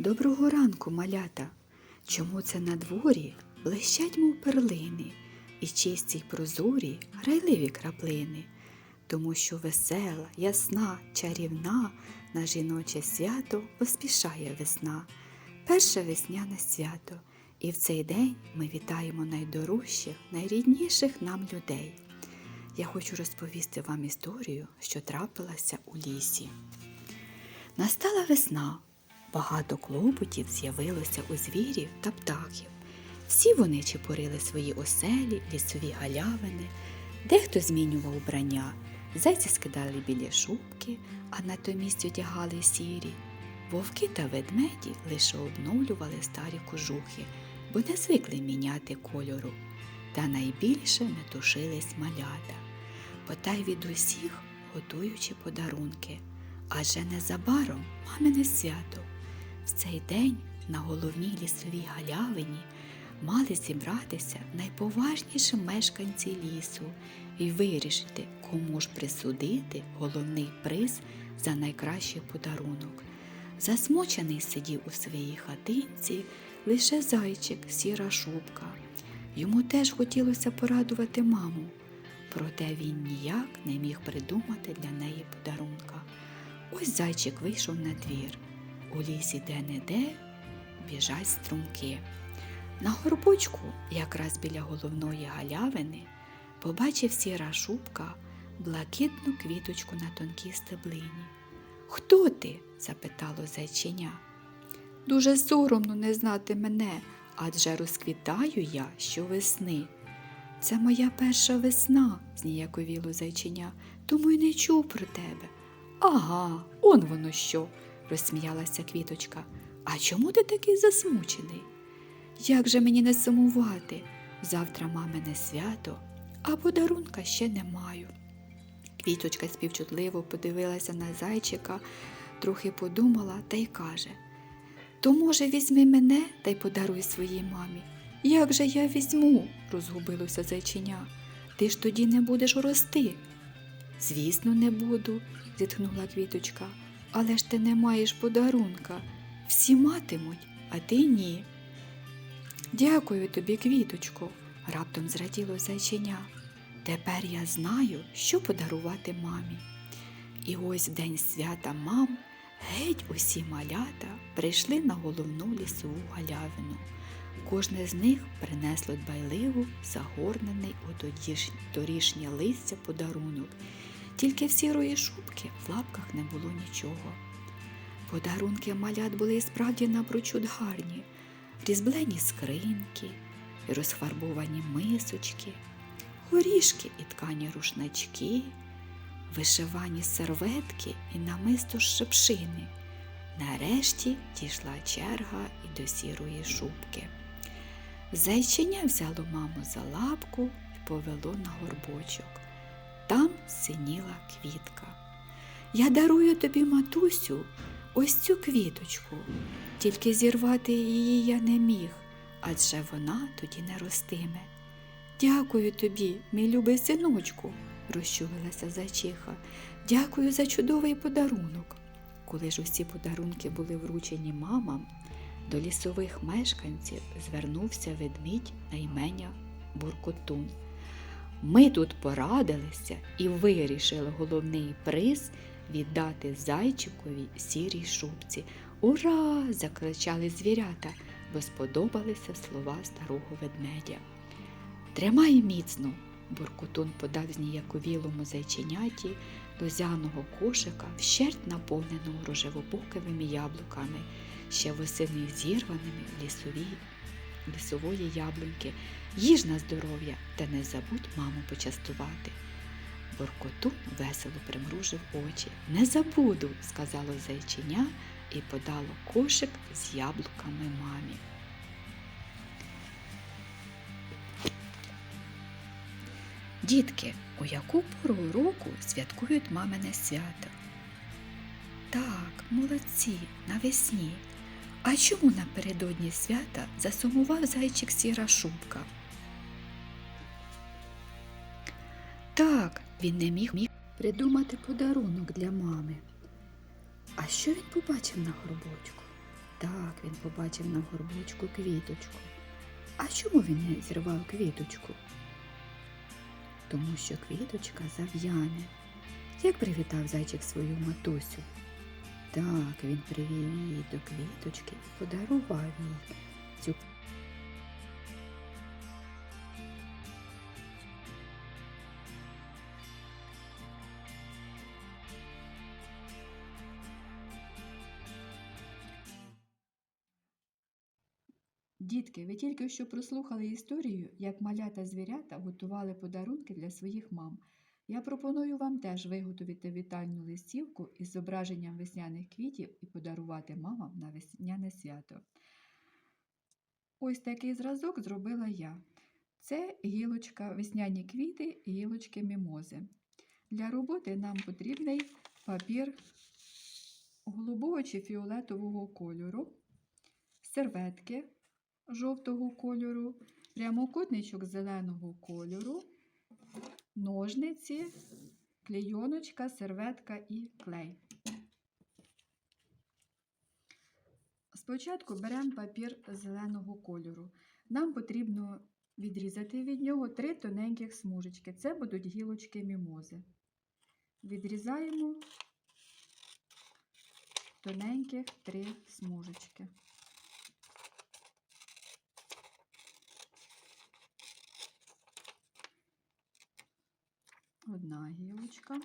Доброго ранку, малята. Чому це на дворі блищать, мов перлини, і чисті й прозорі грайливі краплини? Тому що весела, ясна, чарівна на жіноче свято поспішає весна. Перше весняне свято. І в цей день ми вітаємо найдорожчих, найрідніших нам людей. Я хочу розповісти вам історію, що трапилася у лісі. Настала весна. Багато клопотів з'явилося у звірів та птахів. Всі вони чепурили свої оселі, лісові галявини, дехто змінював убрання, зайці скидали білі шубки, а натомість одягали сірі. Вовки та ведмеді лише обновлювали старі кожухи, бо не звикли міняти кольору. Та найбільше метушились малята, потай від усіх готуючи подарунки. Адже незабаром мамине свято. В цей день на головній лісовій галявині мали зібратися найповажніші мешканці лісу і вирішити, кому ж присудити головний приз за найкращий подарунок. Засмучений сидів у своїй хатинці лише зайчик, сіра шубка. Йому теж хотілося порадувати маму, проте він ніяк не міг придумати для неї подарунка. Ось зайчик вийшов на двір. У лісі де-не-де біжать струмки. На горбочку, якраз біля головної галявини, побачив сіра шубка блакитну квіточку на тонкій стеблині. Хто ти? запитало зайченя. Дуже соромно не знати мене, адже розквітаю я щовесни. Це моя перша весна, зніяковіло зайченя, тому й не чув про тебе. Ага, он воно що, розсміялася квіточка. А чому ти такий засмучений? Як же мені не сумувати? Завтра мамине свято, а подарунка ще не маю. Квіточка співчутливо подивилася на зайчика, трохи подумала та й каже То, може, візьми мене та й подаруй своїй мамі. Як же я візьму? розгубилося зайчиня. Ти ж тоді не будеш рости. Звісно, не буду, зітхнула квіточка. Але ж ти не маєш подарунка. Всі матимуть, а ти ні. Дякую тобі, квіточко, раптом зраділо зайчиня. Тепер я знаю, що подарувати мамі. І ось в день свята мам геть усі малята прийшли на головну лісову галявину. Кожне з них принесло дбайливу, загорнений у торішнє листя подарунок. Тільки в сірої шубки в лапках не було нічого. Подарунки малят були і справді напрочуд гарні, різблені скриньки, і розфарбовані мисочки, горішки і ткані рушнички, вишивані серветки і намисто з шипшини. Нарешті дійшла черга і до сірої шубки. Зайчиня взяло маму за лапку і повело на горбочок. Там синіла квітка. Я дарую тобі, матусю, ось цю квіточку, тільки зірвати її я не міг, адже вона тоді не ростиме. Дякую тобі, мій любий синочку, розчулилася зайчиха. Дякую за чудовий подарунок. Коли ж усі подарунки були вручені мамам, до лісових мешканців звернувся ведмідь на імення Буркотун. Ми тут порадилися і вирішили головний приз віддати зайчикові сірій шубці. Ура! закричали звірята, бо сподобалися слова старого ведмедя. Тримай міцно, буркутун подав зніяковілому зайченяті лозяного кошика, вщерть наповненого рожевобоковими яблуками, ще восени зірваними в лісові, лісової яблуньки. Їж на здоров'я та не забудь маму почастувати. Боркотун весело примружив очі. Не забуду, сказало зайчиня і подало кошик з яблуками мамі. Дітки, у яку пору року святкують мамине свято? Так, молодці, навесні. А чому напередодні свята засумував зайчик сіра шубка? Так, він не міг, міг придумати подарунок для мами. А що він побачив на горбочку? Так, він побачив на горбочку квіточку. А чому він не зірвав квіточку? Тому що квіточка зав'яне. Як привітав зайчик свою матусю? Так, він привів її до квіточки і подарував їй цю Дітки, ви тільки що прослухали історію, як малята звірята готували подарунки для своїх мам. Я пропоную вам теж виготовити вітальну листівку із зображенням весняних квітів і подарувати мамам на весняне свято. Ось такий зразок зробила я. Це гілочка весняні квіти, гілочки мімози. Для роботи нам потрібний папір голубого чи фіолетового кольору, серветки жовтого кольору, прямокутничок зеленого кольору, ножниці, клейоночка, серветка і клей. Спочатку беремо папір зеленого кольору. Нам потрібно відрізати від нього три тоненьких смужечки. Це будуть гілочки мімози. Відрізаємо тоненьких три смужечки. Одна гілочка.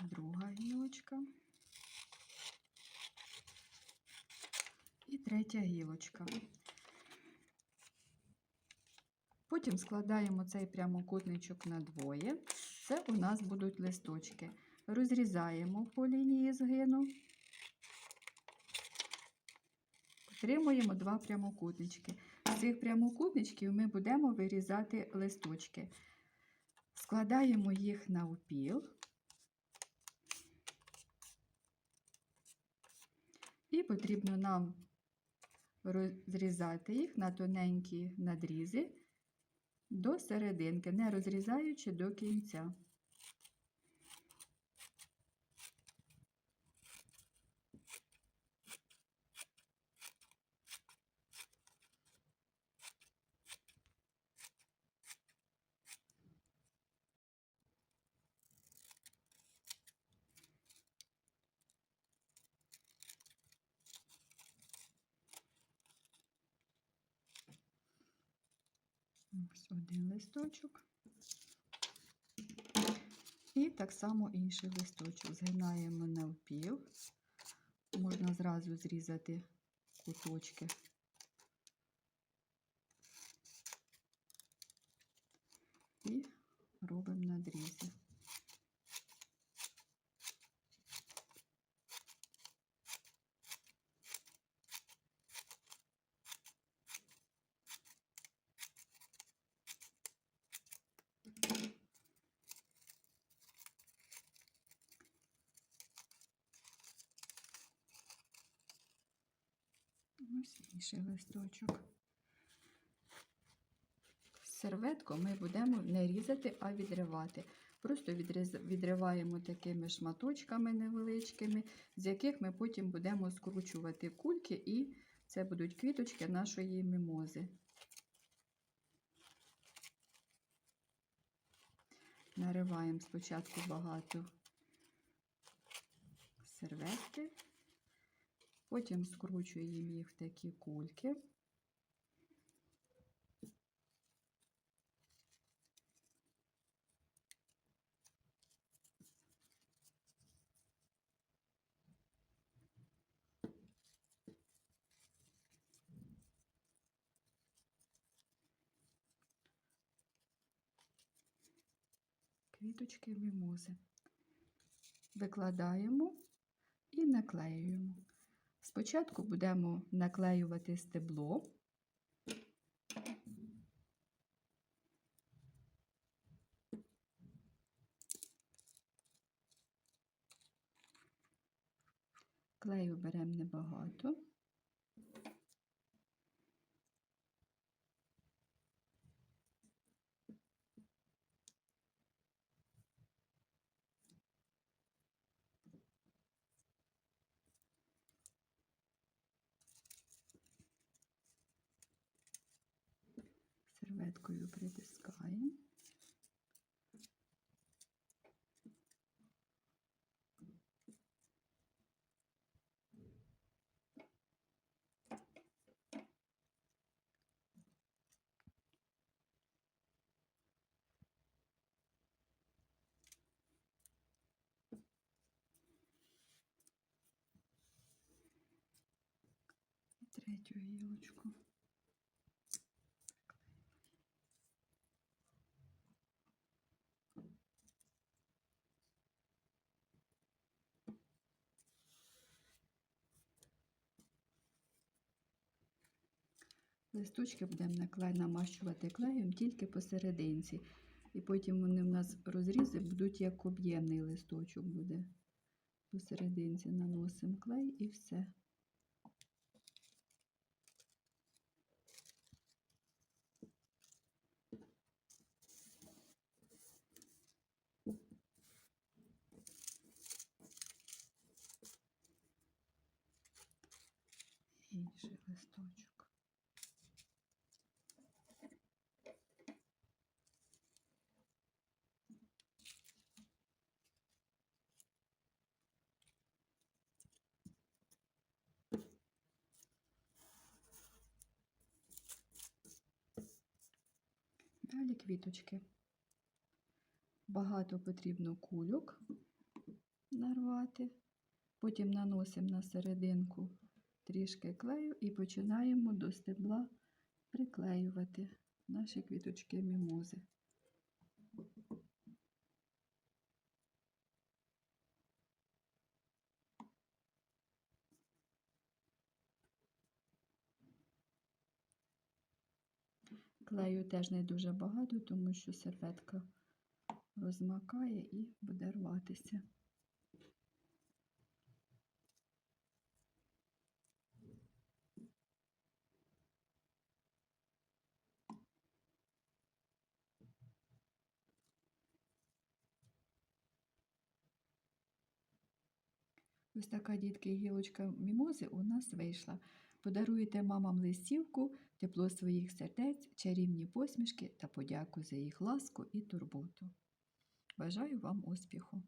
Друга гілочка. І третя гілочка. Потім складаємо цей прямокутничок на двоє. Це у нас будуть листочки. Розрізаємо по лінії згину. Отримуємо два прямокутнички. З цих прямокутничків ми будемо вирізати листочки. Складаємо їх на упіл. І потрібно нам розрізати їх на тоненькі надрізи до серединки, не розрізаючи до кінця. Ось один листочок. І так само інший листочок. Згинаємо навпіл. Можна зразу зрізати куточки. І робимо надрізи. Ось листочок. Серветку ми будемо не різати, а відривати. Просто відриваємо такими шматочками невеличкими, з яких ми потім будемо скручувати кульки, і це будуть квіточки нашої мімози. Нариваємо спочатку багато серветки. Потім скручуємо їх в такі кульки. Квіточки мімози. Викладаємо і наклеюємо. Спочатку будемо наклеювати стебло. Клею беремо небагато. Серветкою притискаємо. Третю гілочку. Листочки будемо наклей намащувати клеєм тільки посерединці. І потім вони в нас розрізи будуть як об'ємний листочок буде. Посерединці наносимо клей і все. Інший листочок. Квіточки. Багато потрібно кульок нарвати. Потім наносимо на серединку трішки клею і починаємо до стебла приклеювати наші квіточки мімози. Клею теж не дуже багато, тому що серветка розмакає і буде рватися. Ось така дітки гілочка мімози у нас вийшла. Подаруйте мамам листівку, тепло своїх сердець, чарівні посмішки та подяку за їх ласку і турботу. Бажаю вам успіху!